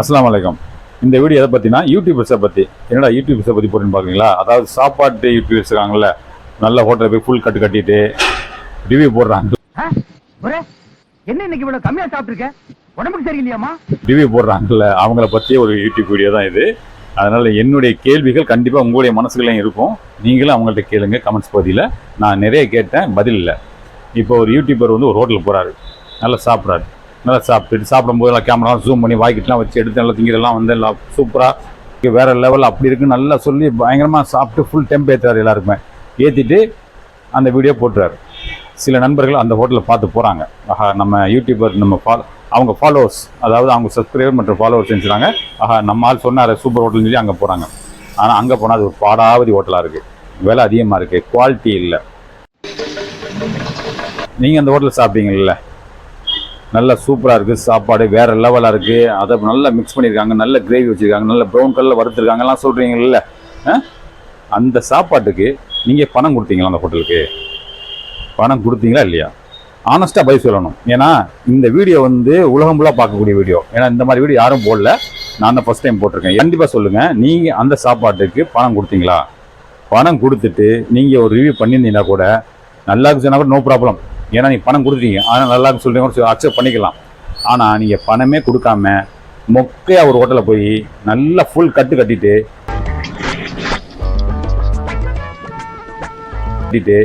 அஸ்ஸலாமு அலைக்கும் இந்த வீடியோ எதை பற்றினா யூடியூபர்ஸை பற்றி என்னடா யூடியூபர்ஸை பற்றி போட்டுன்னு பார்க்குறீங்களா அதாவது சாப்பாட்டு யூடியூபர்ஸ் இருக்காங்கல்ல நல்ல ஹோட்டலில் போய் ஃபுல் கட்டு கட்டிட்டு ரிவ்யூ போடுறாங்க. என்ன இன்னைக்கு இவ்வளவு கம்மியா சாப்பிட்டுருக்க? உடம்புக்கு சரியில்லையாமா ரிவ்யூ போடுறாங்கல்ல அவங்கள பற்றிய ஒரு யூடியூப் வீடியோ தான் இது. அதனால் என்னுடைய கேள்விகள் கண்டிப்பாக உங்களுடைய மனசுகளையும் இருக்கும். நீங்களும் அவங்கள்ட்ட கேளுங்க கமெண்ட்ஸ் பகுதியில் நான் நிறைய கேட்டேன் பதில் இல்லை. இப்போ ஒரு யூடியூபர் வந்து ஒரு ஹோட்டலுக்கு போகிறாரு நல்லா சாப்பிட்றாரு. நல்லா சாப்பிட்டு சாப்பிடும்போது எல்லாம் கேமராலாம் ஜூம் பண்ணி வாய்க்கிட்டுலாம் வச்சு எடுத்து நல்லா திங்கிறலாம் வந்து எல்லாம் சூப்பராக வேறு லெவல் அப்படி இருக்குன்னு நல்லா சொல்லி பயங்கரமாக சாப்பிட்டு ஃபுல் டெம்ப் ஏற்றுறாரு எல்லாருக்குமே. ஏற்றிட்டு அந்த வீடியோ போட்டுறாரு. சில நண்பர்கள் அந்த ஹோட்டலில் பார்த்து போகிறாங்க ஆஹா நம்ம யூடியூபர் நம்ம ஃபாலோ அவங்க ஃபாலோவர்ஸ் அதாவது அவங்க சப்ஸ்கிரைபர் மற்றும் ஃபாலோவர்ஸ் செஞ்சுறாங்க ஆஹா நம்ம ஆள் சொன்னார் சூப்பர் ஹோட்டல்னு சொல்லி அங்கே போகிறாங்க ஆனால் அங்கே போனால் அது ஒரு பாடாவதி ஹோட்டலாக இருக்குது விலை அதிகமாக இருக்குது குவாலிட்டி இல்லை. நீங்கள் அந்த ஹோட்டலில் சாப்பிட்டீங்கல்ல? நல்லா சூப்பராக இருக்குது சாப்பாடு வேறு லெவலாக இருக்குது அதை நல்லா மிக்ஸ் பண்ணியிருக்காங்க நல்ல கிரேவி வச்சுருக்காங்க. நல்ல ப்ரௌன் கலரில் வறுத்துருக்காங்கலாம் சொல்கிறீங்கல்ல அந்த சாப்பாட்டுக்கு நீங்கள் பணம் கொடுத்தீங்களா அந்த ஹோட்டலுக்கு பணம் கொடுத்தீங்களா இல்லையா? ஆனஸ்ட்டாக பதில் சொல்லணும். ஏன்னா இந்த வீடியோ வந்து உலகம் ஃபுல்லாக பார்க்கக்கூடிய வீடியோ ஏன்னா இந்த மாதிரி வீடியோ யாரும் போடல. நான் தான் ஃபஸ்ட் டைம் போட்டிருக்கேன். கண்டிப்பாக சொல்லுங்கள் நீங்கள் அந்த சாப்பாட்டுக்கு பணம் கொடுத்தீங்களா? பணம் கொடுத்துட்டு நீங்கள் ஒரு ரிவ்யூ பண்ணியிருந்தீங்கன்னா கூட நல்லா இருக்கு கூட நோ ப்ராப்ளம் ஏன்னா நீங்கள் பணம் கொடுத்துட்டீங்க. ஆனால் நல்லா இருக்கு சொல்றீங்க அக்செப்ட் பண்ணிக்கலாம். ஆனால் நீங்கள் பணமே கொடுக்காம மொக்கையாக ஒரு ஹோட்டலில் போய் நல்லா ஃபுல் கட்டு கட்டிட்டு கட்டிட்டு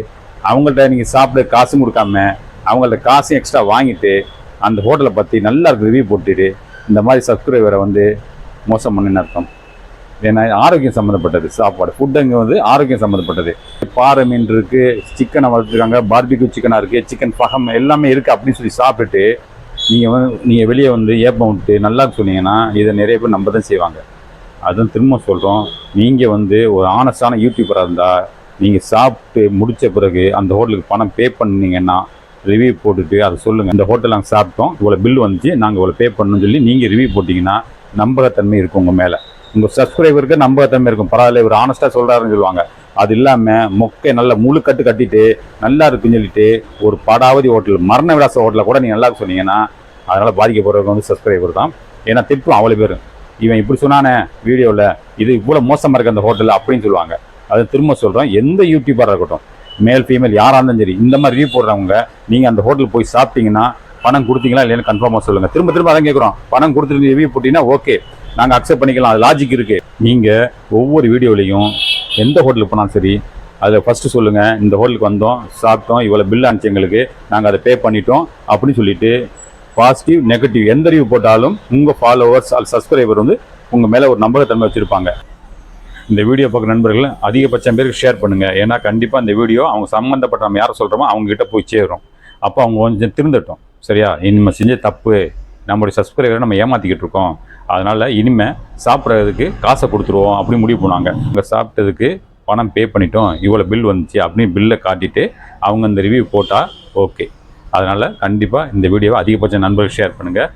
அவங்கள்ட்ட நீங்கள் சாப்பிட காசும் கொடுக்காம அவங்கள்ட்ட காசும் எக்ஸ்ட்ரா வாங்கிட்டு அந்த ஹோட்டலை பற்றி நல்லா ரிவ்யூ போட்டுட்டு இந்த மாதிரி சப்ஸ்கிரைபரை வந்து மோசம் பண்ணுன்னு அர்த்தம். ஏன்னா ஆரோக்கியம் சம்மந்தப்பட்டது சாப்பாடு ஃபுட் அங்கே வந்து ஆரோக்கியம் சம்மந்தப்பட்டது பாறை மீன் இருக்கு சிக்கனை வளர்த்துருக்காங்க பார்பிக்யூ சிக்கனாக இருக்குது சிக்கன் ஃபகம் எல்லாமே இருக்குது அப்படின்னு சொல்லி சாப்பிட்டுட்டு நீங்கள் வந்து நீங்கள் வெளியே வந்து ஏப்பம் விட்டு நல்லா சொன்னீங்கன்னா இதை நிறைய பேர் நம்ம தான் செய்வாங்க. அதுவும் திரும்ப சொல்கிறோம் நீங்கள் வந்து ஒரு ஆனஸ்டான யூடியூபராக இருந்தால் நீங்கள் சாப்பிட்டு முடித்த பிறகு அந்த ஹோட்டலுக்கு பணம் பே பண்ணீங்கன்னா ரிவ்யூ போட்டுட்டு அதை சொல்லுங்கள் இந்த ஹோட்டல் நாங்கள் சாப்பிட்டோம் இவ்வளோ பில் வந்துச்சு நாங்கள் இவ்வளோ பே பண்ணணும்னு சொல்லி நீங்கள் ரிவ்யூ போட்டிங்கன்னா நம்பகத்தன்மை இருக்கும் உங்கள் மேலே. உங்கள் சப்ஸ்கிரைபருக்கு நம்பகத்தன்மை இருக்கும். பரவாயில்ல இவர் ஆனஸ்ட்டாக சொல்கிறாருன்னு சொல்லுவாங்க. அது இல்லாமல் மொக்கை நல்ல முழு கட்டு கட்டிட்டு நல்லா இருக்குன்னு சொல்லிட்டு ஒரு படாவதி ஹோட்டல் மரண விலாச ஹோட்டலில் கூட நீங்கள் நல்லா சொன்னீங்கன்னா அதனால் பாதிக்கப்படுறவங்க வந்து சப்ஸ்கிரைபர் தான். ஏன்னா திருப்பும் அவ்வளோ பேரும் இவன் இப்படி சொன்னானே வீடியோவில் இது இவ்வளோ மோசமாக இருக்குது அந்த ஹோட்டலில் அப்படின்னு சொல்லுவாங்க. அது திரும்ப சொல்கிறோம் எந்த யூடியூபராக இருக்கட்டும் மேல் ஃபீமேல் யாராக இருந்தாலும் சரி இந்த மாதிரி ரிவ்யூ போடுறவங்க நீங்கள் அந்த ஹோட்டல் போய் சாப்பிட்டீங்கன்னா பணம் கொடுத்தீங்களா இல்லைன்னு கன்ஃபார்மாக சொல்லுங்கள் திரும்ப திரும்ப அதான் கேட்குறோம் பணம் கொடுத்துட்டு ரிவ்யூ போட்டிங்கன்னா ஓகே நாங்கள் அக்செப்ட் பண்ணிக்கலாம். அது லாஜிக் இருக்குது நீங்கள் ஒவ்வொரு வீடியோலையும் எந்த ஹோட்டலுக்கு போனாலும் சரி அதில் ஃபஸ்ட்டு சொல்லுங்கள் இந்த ஹோட்டலுக்கு வந்தோம் சாப்பிட்டோம் இவ்வளோ பில் அனுப்பிச்சு எங்களுக்கு நாங்கள் அதை பே பண்ணிட்டோம் அப்படின்னு சொல்லிட்டு பாசிட்டிவ் நெகட்டிவ் எந்த ரிவ்யூ போட்டாலும் உங்கள் ஃபாலோவர்ஸ் அல்ல சப்ஸ்கிரைபர் வந்து உங்கள் மேலே ஒரு நம்பகத்தன்மை வச்சுருப்பாங்க. இந்த வீடியோ பார்க்குற நண்பர்கள் அதிகபட்சம் பேருக்கு ஷேர் பண்ணுங்கள் ஏன்னா கண்டிப்பாக இந்த வீடியோ அவங்க சம்மந்தப்பட்ட நம்ம யாரை சொல்கிறோமோ அவங்ககிட்ட போய் சேரும். அப்போ அவங்க கொஞ்சம் திருந்தட்டும். சரியா? இனிமேல் செஞ்ச தப்பு நம்மளுடைய சப்ஸ்கிரைபரை நம்ம ஏமாற்றிக்கிட்டு இருக்கோம். அதனால் இனிமேல் சாப்பிட்றதுக்கு காசை கொடுத்துருவோம் அப்படி முடிவு பண்ணுவாங்க. இங்கே சாப்பிட்டதுக்கு பணம் பே பண்ணிட்டோம் இவ்வளோ பில் வந்துச்சு அப்படின்னு பில்லை காட்டிட்டு அவங்க இந்த ரிவ்யூ போட்டால் ஓகே அதனால் கண்டிப்பாக இந்த வீடியோவை அதிகபட்ச நண்பர்கள் ஷேர் பண்ணுங்கள்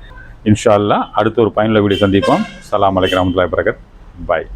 இன்ஷா அடுத்து அடுத்த ஒரு பயனுள்ள வீடியோ சந்திப்போம். சலாம் அலைக்கம் ரஹமத்துல்லாஹி வரகாத் பாய்